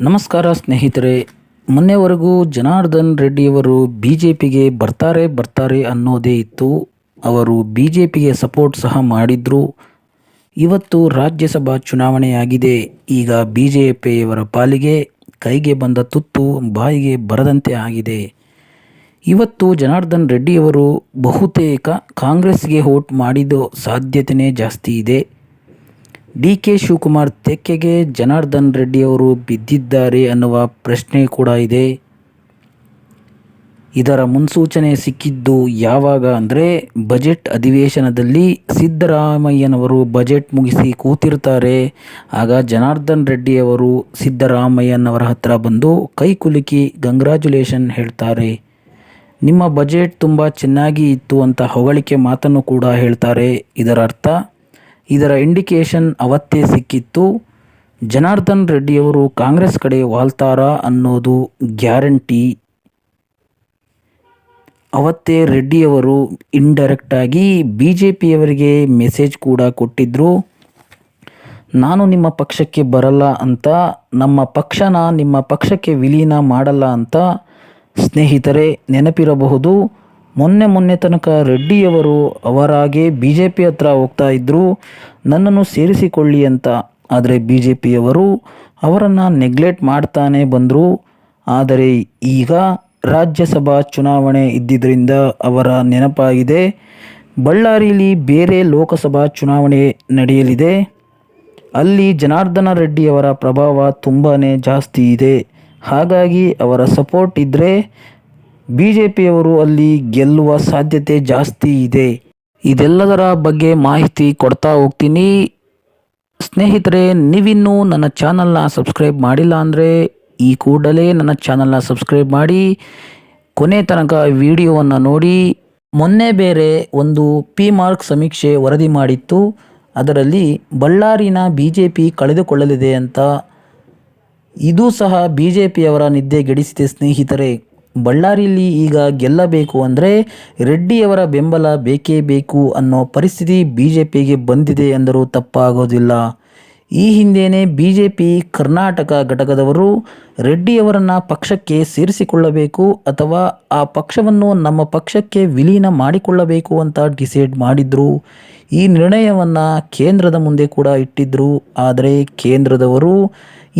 ನಮಸ್ಕಾರ ಸ್ನೇಹಿತರೆ, ಮೊನ್ನೆವರೆಗೂ ಜನಾರ್ದನ್ ರೆಡ್ಡಿಯವರು ಬಿ ಜೆ ಪಿಗೆ ಬರ್ತಾರೆ ಬರ್ತಾರೆ ಅನ್ನೋದೇ ಇತ್ತು. ಅವರು ಬಿ ಜೆ ಪಿಗೆ ಸಪೋರ್ಟ್ ಸಹ ಮಾಡಿದ್ರು. ಇವತ್ತು ರಾಜ್ಯಸಭಾ ಚುನಾವಣೆಯಾಗಿದೆ. ಈಗ ಬಿ ಜೆ ಪಿಯವರ ಪಾಲಿಗೆ ಕೈಗೆ ಬಂದ ತುತ್ತು ಬಾಯಿಗೆ ಬರದಂತೆ ಆಗಿದೆ. ಇವತ್ತು ಜನಾರ್ದನ್ ರೆಡ್ಡಿಯವರು ಬಹುತೇಕ ಕಾಂಗ್ರೆಸ್ಗೆ ವೋಟ್ ಮಾಡಿದ ಸಾಧ್ಯತೆಯೇ ಜಾಸ್ತಿ ಇದೆ. ಡಿ ಕೆ ಶಿವಕುಮಾರ್ ತೆಕ್ಕೆಗೆ ಜನಾರ್ದನ್ ರೆಡ್ಡಿಯವರು ಬಿದ್ದಿದ್ದಾರೆ ಅನ್ನುವ ಪ್ರಶ್ನೆ ಕೂಡ ಇದೆ. ಇದರ ಮುನ್ಸೂಚನೆ ಸಿಕ್ಕಿದ್ದು ಯಾವಾಗ ಅಂದರೆ ಬಜೆಟ್ ಅಧಿವೇಶನದಲ್ಲಿ ಸಿದ್ದರಾಮಯ್ಯನವರು ಬಜೆಟ್ ಮುಗಿಸಿ ಕೂತಿರ್ತಾರೆ. ಆಗ ಜನಾರ್ದನ್ ರೆಡ್ಡಿಯವರು ಸಿದ್ದರಾಮಯ್ಯನವರ ಹತ್ರ ಬಂದು ಕೈ ಕುಲುಕಿ ಹೇಳ್ತಾರೆ. ನಿಮ್ಮ ಬಜೆಟ್ ತುಂಬ ಚೆನ್ನಾಗಿ ಇತ್ತು ಅಂತ ಹೊಗಳಿಕೆ ಮಾತನ್ನು ಕೂಡ ಹೇಳ್ತಾರೆ. ಇದರ ಅರ್ಥ ಇದರ ಇಂಡಿಕೇಶನ್ ಅವತ್ತೇ ಸಿಕ್ಕಿತ್ತು. ಜನಾರ್ದನ್ ರೆಡ್ಡಿಯವರು ಕಾಂಗ್ರೆಸ್ ಕಡೆ ವಾಲ್ತಾರ ಅನ್ನೋದು ಗ್ಯಾರಂಟಿ. ಅವತ್ತೇ ರೆಡ್ಡಿಯವರು ಇಂಡೈರೆಕ್ಟಾಗಿ ಬಿ ಜೆ ಪಿಯವರಿಗೆ ಮೆಸೇಜ್ ಕೂಡ ಕೊಟ್ಟಿದ್ದರು ನಾನು ನಿಮ್ಮ ಪಕ್ಷಕ್ಕೆ ಬರಲ್ಲ ಅಂತ, ನಮ್ಮ ಪಕ್ಷನ ನಿಮ್ಮ ಪಕ್ಷಕ್ಕೆ ವಿಲೀನ ಮಾಡಲ್ಲ ಅಂತ ಸ್ನೇಹಿತರೆ ನೆನಪಿರಬಹುದು. ಮೊನ್ನೆ ಮೊನ್ನೆ ತನಕ ರೆಡ್ಡಿಯವರು ಅವರಾಗೆ ಬಿ ಜೆ ಪಿ ಹತ್ರ ಹೋಗ್ತಾ ಇದ್ದರು ನನ್ನನ್ನು ಸೇರಿಸಿಕೊಳ್ಳಿ ಅಂತ. ಆದರೆ ಬಿ ಜೆ ಪಿಯವರು ಅವರನ್ನು ನೆಗ್ಲೆಕ್ಟ್ ಮಾಡ್ತಾನೆ ಬಂದರು. ಆದರೆ ಈಗ ರಾಜ್ಯಸಭಾ ಚುನಾವಣೆ ಇದ್ದಿದ್ದರಿಂದ ಅವರ ನೆನಪಾಗಿದೆ. ಬಳ್ಳಾರಿಯಲ್ಲಿ ಬೇರೆ ಲೋಕಸಭಾ ಚುನಾವಣೆ ನಡೆಯಲಿದೆ. ಅಲ್ಲಿ ಜನಾರ್ದನ ರೆಡ್ಡಿಯವರ ಪ್ರಭಾವ ತುಂಬಾ ಜಾಸ್ತಿ ಇದೆ. ಹಾಗಾಗಿ ಅವರ ಸಪೋರ್ಟ್ ಇದ್ದರೆ ಬಿ ಜೆ ಪಿಯವರು ಅಲ್ಲಿ ಗೆಲ್ಲುವ ಸಾಧ್ಯತೆ ಜಾಸ್ತಿ ಇದೆ. ಇದೆಲ್ಲದರ ಬಗ್ಗೆ ಮಾಹಿತಿ ಕೊಡ್ತಾ ಹೋಗ್ತೀನಿ. ಸ್ನೇಹಿತರೆ, ನೀವಿನ್ನೂ ನನ್ನ ಚಾನಲ್ನ ಸಬ್ಸ್ಕ್ರೈಬ್ ಮಾಡಿಲ್ಲ ಅಂದರೆ ಈ ಕೂಡಲೇ ನನ್ನ ಚಾನಲ್ನ ಸಬ್ಸ್ಕ್ರೈಬ್ ಮಾಡಿ. ಕೊನೆ ತನಕ ವಿಡಿಯೋವನ್ನು ನೋಡಿ. ಮೊನ್ನೆ ಬೇರೆ ಒಂದು ಪಿ ಮಾರ್ಕ್ ಸಮೀಕ್ಷೆ ವರದಿ ಮಾಡಿತ್ತು. ಅದರಲ್ಲಿ ಬಳ್ಳಾರಿನ ಬಿ ಜೆ ಪಿ ಕಳೆದುಕೊಳ್ಳಲಿದೆ ಅಂತ. ಇದು ಸಹ ಬಿ ಜೆ ಪಿಯವರ ನಿದ್ದೆಗೆಡಿಸಿದೆ ಸ್ನೇಹಿತರೆ. ಬಳ್ಳಾರಿಯಲ್ಲಿ ಈಗ ಗೆಲ್ಲಬೇಕು ಅಂದರೆ ರೆಡ್ಡಿಯವರ ಬೆಂಬಲ ಬೇಕೇ ಬೇಕು ಅನ್ನೋ ಪರಿಸ್ಥಿತಿ ಬಿ ಜೆ ಪಿಗೆ ಬಂದಿದೆ ಎಂದರೂ ತಪ್ಪಾಗೋದಿಲ್ಲ. ಈ ಹಿಂದೆಯೇ ಬಿ ಜೆ ಪಿ ಕರ್ನಾಟಕ ಘಟಕದವರು ರೆಡ್ಡಿಯವರನ್ನು ಪಕ್ಷಕ್ಕೆ ಸೇರಿಸಿಕೊಳ್ಳಬೇಕು ಅಥವಾ ಆ ಪಕ್ಷವನ್ನು ನಮ್ಮ ಪಕ್ಷಕ್ಕೆ ವಿಲೀನ ಮಾಡಿಕೊಳ್ಳಬೇಕು ಅಂತ ಡಿಸೈಡ್ ಮಾಡಿದ್ರು. ಈ ನಿರ್ಣಯವನ್ನು ಕೇಂದ್ರದ ಮುಂದೆ ಕೂಡ ಇಟ್ಟಿದ್ದರು ಆದರೆ ಕೇಂದ್ರದವರು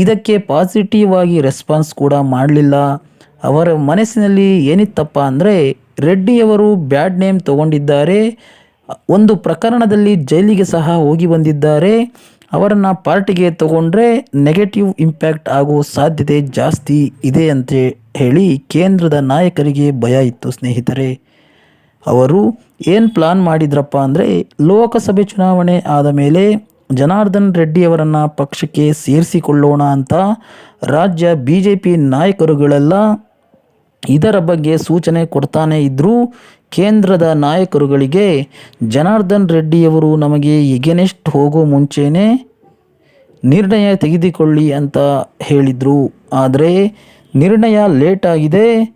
ಇದಕ್ಕೆ ಪಾಸಿಟಿವ್ ಆಗಿ ರೆಸ್ಪಾನ್ಸ್ ಕೂಡ ಮಾಡಲಿಲ್ಲ. ಅವರ ಮನಸ್ಸಿನಲ್ಲಿ ಏನಿತ್ತಪ್ಪ ಅಂದರೆ ರೆಡ್ಡಿಯವರು ಬ್ಯಾಡ್ ನೇಮ್ ತಗೊಂಡಿದ್ದಾರೆ. ಒಂದು ಪ್ರಕರಣದಲ್ಲಿ ಜೈಲಿಗೆ ಸಹ ಹೋಗಿ ಬಂದಿದ್ದಾರೆ. ಅವರನ್ನು ಪಾರ್ಟಿಗೆ ತಗೊಂಡ್ರೆ ನೆಗೆಟಿವ್ ಇಂಪ್ಯಾಕ್ಟ್ ಆಗುವ ಸಾಧ್ಯತೆ ಜಾಸ್ತಿ ಇದೆ ಅಂತ ಹೇಳಿ ಕೇಂದ್ರದ ನಾಯಕರಿಗೆ ಭಯ ಇತ್ತು ಸ್ನೇಹಿತರೆ. ಅವರು ಏನು ಪ್ಲಾನ್ ಮಾಡಿದ್ರಪ್ಪ ಅಂದರೆ ಲೋಕಸಭೆ ಚುನಾವಣೆ ಆದ ಮೇಲೆ ಜನಾರ್ದನ್ ರೆಡ್ಡಿಯವರನ್ನು ಪಕ್ಷಕ್ಕೆ ಸೇರಿಸಿಕೊಳ್ಳೋಣ ಅಂತ ರಾಜ್ಯ ಬಿ ಜೆ ಪಿ ನಾಯಕರುಗಳೆಲ್ಲ ಇದರ ಬಗ್ಗೆ ಸೂಚನೆ ಕೊಡ್ತಾನೆ ಇದ್ದರೂ ಕೇಂದ್ರದ ನಾಯಕರುಗಳಿಗೆ ಜನಾರ್ದನ್ ರೆಡ್ಡಿಯವರು ನಮಗೆ ಎಗೆನೆಸ್ಟ್ ಹೋಗೋ ಮುಂಚೆನೇ ನಿರ್ಣಯ ತೆಗೆದುಕೊಳ್ಳಿ ಅಂತ ಹೇಳಿದರು. ಆದರೆ ನಿರ್ಣಯ ಲೇಟ್ ಆಗಿದೆ.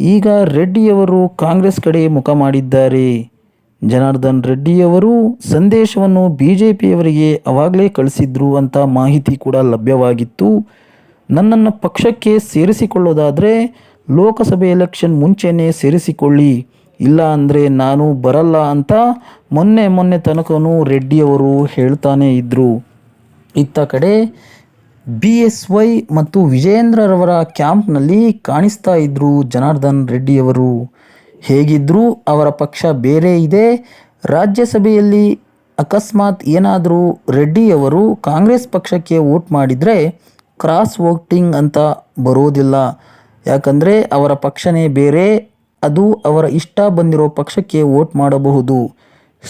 ಈಗ ರೆಡ್ಡಿಯವರು ಕಾಂಗ್ರೆಸ್ ಕಡೆ ಮುಖ ಮಾಡಿದ್ದಾರೆ. ಜನಾರ್ದನ್ ರೆಡ್ಡಿಯವರು ಸಂದೇಶವನ್ನು ಬಿ ಜೆ ಪಿಯವರಿಗೆ ಅವಾಗಲೇ ಕಳಿಸಿದ್ರು ಅಂತ ಮಾಹಿತಿ ಕೂಡ ಲಭ್ಯವಾಗಿತ್ತು. ನನ್ನನ್ನು ಪಕ್ಷಕ್ಕೆ ಸೇರಿಸಿಕೊಳ್ಳೋದಾದರೆ ಲೋಕಸಭೆ ಎಲೆಕ್ಷನ್ ಮುಂಚೆನೇ ಸೇರಿಸಿಕೊಳ್ಳಿ. ಇಲ್ಲ ಅಂದರೆ ನಾನು ಬರಲ್ಲ ಅಂತ ಮೊನ್ನೆ ಮೊನ್ನೆ ತನಕನೂ ರೆಡ್ಡಿಯವರು ಹೇಳ್ತಾನೆ ಇದ್ದರು ಇತ್ತ ಕಡೆ ಬಿ ಎಸ್ ವೈ ಮತ್ತು ವಿಜಯೇಂದ್ರರವರ ಕ್ಯಾಂಪ್ನಲ್ಲಿ ಕಾಣಿಸ್ತಾ ಇದ್ದರು ಜನಾರ್ದನ್ ರೆಡ್ಡಿಯವರು ಹೇಗಿದ್ದರೂ ಅವರ ಪಕ್ಷ ಬೇರೆ ಇದೆ. ರಾಜ್ಯಸಭೆಯಲ್ಲಿ ಅಕಸ್ಮಾತ್ ಏನಾದರೂ ರೆಡ್ಡಿಯವರು ಕಾಂಗ್ರೆಸ್ ಪಕ್ಷಕ್ಕೆ ವೋಟ್ ಮಾಡಿದರೆ ಕ್ರಾಸ್ ವೋಟಿಂಗ್ ಅಂತ ಬರೋದಿಲ್ಲ. ಯಾಕಂದರೆ ಅವರ ಪಕ್ಷನೇ ಬೇರೆ, ಅದು ಅವರ ಇಷ್ಟ ಬಂದಿರೋ ಪಕ್ಷಕ್ಕೆ ವೋಟ್ ಮಾಡಬಹುದು.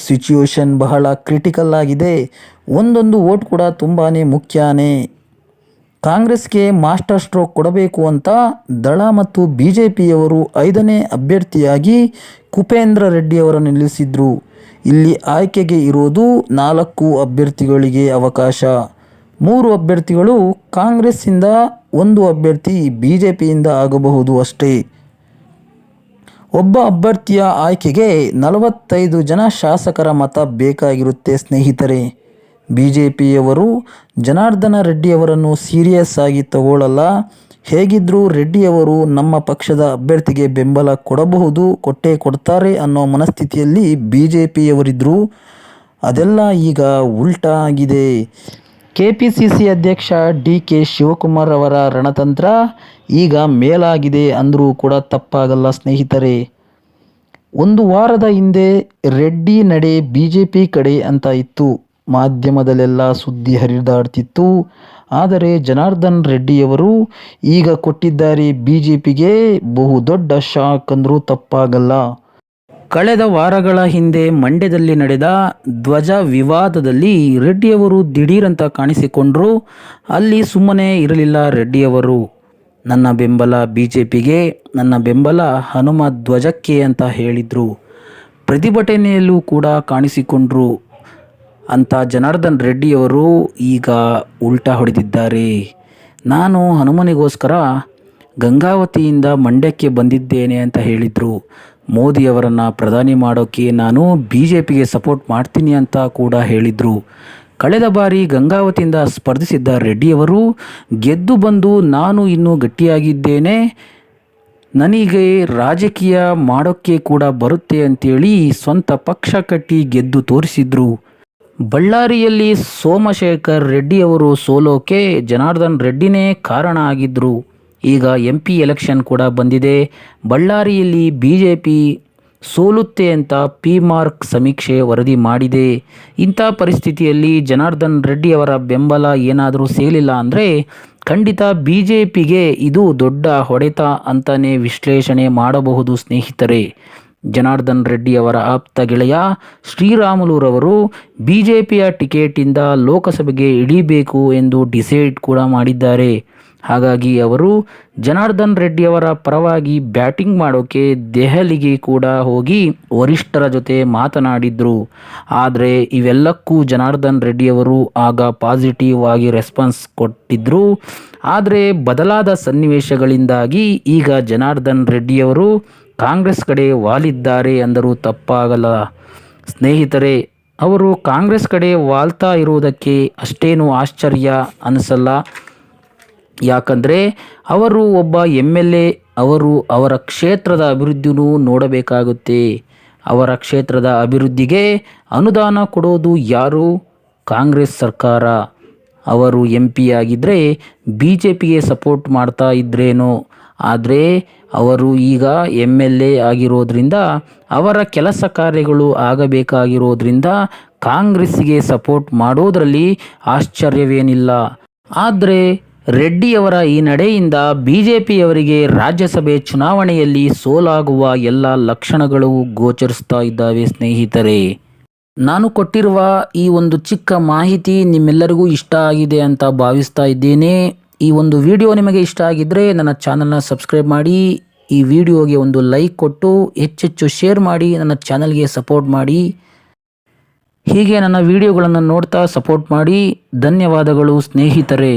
ಸಿಚುಯೇಷನ್ ಬಹಳ ಕ್ರಿಟಿಕಲ್ ಆಗಿದೆ. ಒಂದೊಂದು ವೋಟ್ ಕೂಡ ತುಂಬಾ ಮುಖ್ಯನೇ. ಕಾಂಗ್ರೆಸ್ಗೆ ಮಾಸ್ಟರ್ ಸ್ಟ್ರೋಕ್ ಕೊಡಬೇಕು ಅಂತ ದಳ ಮತ್ತು ಬಿ ಜೆ ಪಿಯವರು ಐದನೇ ಅಭ್ಯರ್ಥಿಯಾಗಿ ಕುಪೇಂದ್ರ ರೆಡ್ಡಿಯವರನ್ನು ನಿಲ್ಲಿಸಿದ್ರು. ಇಲ್ಲಿ ಆಯ್ಕೆಗೆ ಇರೋದು ನಾಲ್ಕು ಅಭ್ಯರ್ಥಿಗಳಿಗೆ ಅವಕಾಶ. ಮೂರು ಅಭ್ಯರ್ಥಿಗಳು ಕಾಂಗ್ರೆಸ್ಸಿಂದ ಒಂದು ಅಭ್ಯರ್ಥಿ ಬಿ ಜೆ ಪಿಯಿಂದ ಆಗಬಹುದು ಅಷ್ಟೇ. ಒಬ್ಬ ಅಭ್ಯರ್ಥಿಯ ಆಯ್ಕೆಗೆ ನಲವತ್ತೈದು ಜನ ಶಾಸಕರ ಮತ ಬೇಕಾಗಿರುತ್ತೆ ಸ್ನೇಹಿತರೆ. ಬಿ ಜೆ ಪಿಯವರು ಜನಾರ್ದನ ರೆಡ್ಡಿಯವರನ್ನು ಸೀರಿಯಸ್ ಆಗಿ ತಗೊಳ್ಳಲ್ಲ ಹೇಗಿದ್ದರೂ ರೆಡ್ಡಿಯವರು ನಮ್ಮ ಪಕ್ಷದ ಅಭ್ಯರ್ಥಿಗೆ ಬೆಂಬಲ ಕೊಡಬಹುದು, ಕೊಟ್ಟೇ ಕೊಡ್ತಾರೆ ಅನ್ನೋ ಮನಸ್ಥಿತಿಯಲ್ಲಿ ಬಿ ಜೆ ಪಿಯವರಿದ್ದರು ಅದೆಲ್ಲ ಈಗ ಉಲ್ಟಾ ಆಗಿದೆ. ಕೆ ಪಿ ಸಿ ಸಿ ಅಧ್ಯಕ್ಷ ಡಿ ಕೆ ಶಿವಕುಮಾರ್ ಅವರ ರಣತಂತ್ರ ಈಗ ಮೇಲಾಗಿದೆ ಅಂದರೂ ಕೂಡ ತಪ್ಪಾಗಲ್ಲ ಸ್ನೇಹಿತರೆ. ಒಂದು ವಾರದ ಹಿಂದೆ ರೆಡ್ಡಿ ನಡೆ ಬಿ ಜೆ ಪಿ ಕಡೆ ಅಂತ ಇತ್ತು. ಮಾಧ್ಯಮದಲ್ಲೆಲ್ಲ ಸುದ್ದಿ ಹರಿದಾಡ್ತಿತ್ತು. ಆದರೆ ಜನಾರ್ದನ್ ರೆಡ್ಡಿಯವರು ಈಗ ಕೊಟ್ಟಿದ್ದಾರೆ ಬಿ ಜೆ ಪಿಗೆ ಬಹುದೊಡ್ಡ ಶಾಕ್ ಅಂದರೂ ತಪ್ಪಾಗಲ್ಲ. ಕಳೆದ ವಾರಗಳ ಹಿಂದೆ ಮಂಡ್ಯದಲ್ಲಿ ನಡೆದ ಧ್ವಜ ವಿವಾದದಲ್ಲಿ ರೆಡ್ಡಿಯವರು ದಿಢೀರಂತ ಕಾಣಿಸಿಕೊಂಡರು. ಅಲ್ಲಿ ಸುಮ್ಮನೆ ಇರಲಿಲ್ಲ ರೆಡ್ಡಿಯವರು. ನನ್ನ ಬೆಂಬಲ ಬಿ ಜೆ ಪಿಗೆ ನನ್ನ ಬೆಂಬಲ ಹನುಮ ಧ್ವಜಕ್ಕೆ ಅಂತ ಹೇಳಿದರು. ಪ್ರತಿಭಟನೆಯಲ್ಲೂ ಕೂಡ ಕಾಣಿಸಿಕೊಂಡರು. ಅಂತ ಜನಾರ್ದನ್ ರೆಡ್ಡಿಯವರು ಈಗ ಉಲ್ಟಾ ಹೊಡೆದಿದ್ದಾರೆ. ನಾನು ಹನುಮನಿಗೋಸ್ಕರ ಗಂಗಾವತಿಯಿಂದ ಮಂಡ್ಯಕ್ಕೆ ಬಂದಿದ್ದೇನೆ ಅಂತ ಹೇಳಿದರು. ಮೋದಿಯವರನ್ನು ಪ್ರಧಾನಿ ಮಾಡೋಕ್ಕೆ ನಾನು ಬಿ ಜೆ ಪಿಗೆ ಸಪೋರ್ಟ್ ಮಾಡ್ತೀನಿ ಅಂತ ಕೂಡ ಹೇಳಿದರು. ಕಳೆದ ಬಾರಿ ಗಂಗಾವತಿಯಿಂದ ಸ್ಪರ್ಧಿಸಿದ್ದ ರೆಡ್ಡಿಯವರು, ಗೆದ್ದು ಬಂದು ನಾನು ಇನ್ನೂ ಗಟ್ಟಿಯಾಗಿದ್ದೇನೆ. ನನಗೆ ರಾಜಕೀಯ ಮಾಡೋಕ್ಕೆ ಕೂಡ ಬರುತ್ತೆ ಅಂತೇಳಿ ಸ್ವಂತ ಪಕ್ಷ ಕಟ್ಟಿ ಗೆದ್ದು ತೋರಿಸಿದ್ರು. ಬಳ್ಳಾರಿಯಲ್ಲಿ ಸೋಮಶೇಖರ್ ರೆಡ್ಡಿಯವರು ಸೋಲೋಕೆ ಜನಾರ್ದನ್ ರೆಡ್ಡಿನೇ ಕಾರಣ ಆಗಿದ್ದರು ಈಗ ಎಂ ಪಿ ಎಲೆಕ್ಷನ್ ಕೂಡ ಬಂದಿದೆ. ಬಳ್ಳಾರಿಯಲ್ಲಿ ಬಿ ಜೆ ಪಿ ಸೋಲುತ್ತೆ ಅಂತ ಪಿ ಮಾರ್ಕ್ ಸಮೀಕ್ಷೆ ವರದಿ ಮಾಡಿದೆ. ಇಂಥ ಪರಿಸ್ಥಿತಿಯಲ್ಲಿ ಜನಾರ್ದನ್ ರೆಡ್ಡಿಯವರ ಬೆಂಬಲ ಏನಾದರೂ ಸಿಗಲಿಲ್ಲ ಅಂದರೆ ಖಂಡಿತ ಬಿ ಜೆ ಪಿಗೆ ಇದು ದೊಡ್ಡ ಹೊಡೆತ ಅಂತಲೇ ವಿಶ್ಲೇಷಣೆ ಮಾಡಬಹುದು ಸ್ನೇಹಿತರೆ. ಜನಾರ್ದನ್ ರೆಡ್ಡಿಯವರ ಆಪ್ತ ಗೆಳೆಯ ಶ್ರೀರಾಮುಲುರವರು ಬಿ ಜೆ ಪಿಯ ಟಿಕೆಟಿಂದ ಲೋಕಸಭೆಗೆ ಇಳಿಬೇಕು ಎಂದು ಡಿಸೈಡ್ ಕೂಡ ಮಾಡಿದ್ದಾರೆ. ಹಾಗಾಗಿ ಅವರು ಜನಾರ್ದನ್ ರೆಡ್ಡಿಯವರ ಪರವಾಗಿ ಬ್ಯಾಟಿಂಗ್ ಮಾಡೋಕೆ ದೆಹಲಿಗೆ ಕೂಡ ಹೋಗಿ ವರಿಷ್ಠರ ಜೊತೆ ಮಾತನಾಡಿದ್ರು. ಆದರೆ ಇವೆಲ್ಲಕ್ಕೂ ಜನಾರ್ದನ್ ರೆಡ್ಡಿಯವರು ಆಗ ಪಾಸಿಟಿವ್ ಆಗಿ ರೆಸ್ಪಾನ್ಸ್ ಕೊಟ್ಟಿದ್ದರು ಆದರೆ ಬದಲಾದ ಸನ್ನಿವೇಶಗಳಿಂದಾಗಿ ಈಗ ಜನಾರ್ದನ್ ರೆಡ್ಡಿಯವರು ಕಾಂಗ್ರೆಸ್ ಕಡೆ ವಾಲಿದ್ದಾರೆ ಅಂದರೂ ತಪ್ಪಾಗಲ್ಲ. ಸ್ನೇಹಿತರೆ, ಅವರು ಕಾಂಗ್ರೆಸ್ ಕಡೆ ವಾಲ್ತಾ ಇರುವುದಕ್ಕೆ ಅಷ್ಟೇನು ಆಶ್ಚರ್ಯ ಅನಿಸಲ್ಲ. ಯಾಕಂದರೆ ಅವರು ಒಬ್ಬ ಎಂ ಎಲ್ ಎ, ಅವರು ಅವರ ಕ್ಷೇತ್ರದ ಅಭಿವೃದ್ಧಿನೂ ನೋಡಬೇಕಾಗುತ್ತೆ. ಅವರ ಕ್ಷೇತ್ರದ ಅಭಿವೃದ್ಧಿಗೆ ಅನುದಾನ ಕೊಡೋದು ಯಾರು? ಕಾಂಗ್ರೆಸ್ ಸರ್ಕಾರ. ಅವರು ಎಂ ಪಿ ಆಗಿದ್ದರೆ ಬಿ ಜೆ ಪಿಗೆ ಸಪೋರ್ಟ್ ಮಾಡ್ತಾ ಇದ್ರೇನೋ. ಆದರೆ ಅವರು ಈಗ ಎಂ ಎಲ್ ಎ ಆಗಿರೋದ್ರಿಂದ ಅವರ ಕೆಲಸ ಕಾರ್ಯಗಳು ಆಗಬೇಕಾಗಿರೋದ್ರಿಂದ ಕಾಂಗ್ರೆಸ್ಸಿಗೆ ಸಪೋರ್ಟ್ ಮಾಡೋದರಲ್ಲಿ ಆಶ್ಚರ್ಯವೇನಿಲ್ಲ. ಆದರೆ ರೆಡ್ಡಿಯವರ ಈ ನಡೆಯಿಂದ ಬಿಜೆಪಿಯವರಿಗೆ ರಾಜ್ಯಸಭೆ ಚುನಾವಣೆಯಲ್ಲಿ ಸೋಲಾಗುವ ಎಲ್ಲ ಲಕ್ಷಣಗಳು ಗೋಚರಿಸ್ತಾ ಇದ್ದಾವೆ ಸ್ನೇಹಿತರೆ. ನಾನು ಕೊಟ್ಟಿರುವ ಈ ಒಂದು ಚಿಕ್ಕ ಮಾಹಿತಿ ನಿಮ್ಮೆಲ್ಲರಿಗೂ ಇಷ್ಟ ಆಗಿದೆ ಅಂತ ಭಾವಿಸ್ತಾ ಇದ್ದೇನೆ. ಈ ಒಂದು ವಿಡಿಯೋ ನಿಮಗೆ ಇಷ್ಟ ಆಗಿದ್ದರೆ ನನ್ನ ಚಾನಲ್ನ ಸಬ್ಸ್ಕ್ರೈಬ್ ಮಾಡಿ, ಈ ವಿಡಿಯೋಗೆ ಒಂದು ಲೈಕ್ ಕೊಟ್ಟು, ಹೆಚ್ಚೆಚ್ಚು ಶೇರ್ ಮಾಡಿ, ನನ್ನ ಚಾನಲ್ಗೆ ಸಪೋರ್ಟ್ ಮಾಡಿ. ಹೀಗೆ ನನ್ನ ವಿಡಿಯೋಗಳನ್ನು ನೋಡ್ತಾ ಸಪೋರ್ಟ್ ಮಾಡಿ. ಧನ್ಯವಾದಗಳು ಸ್ನೇಹಿತರೆ.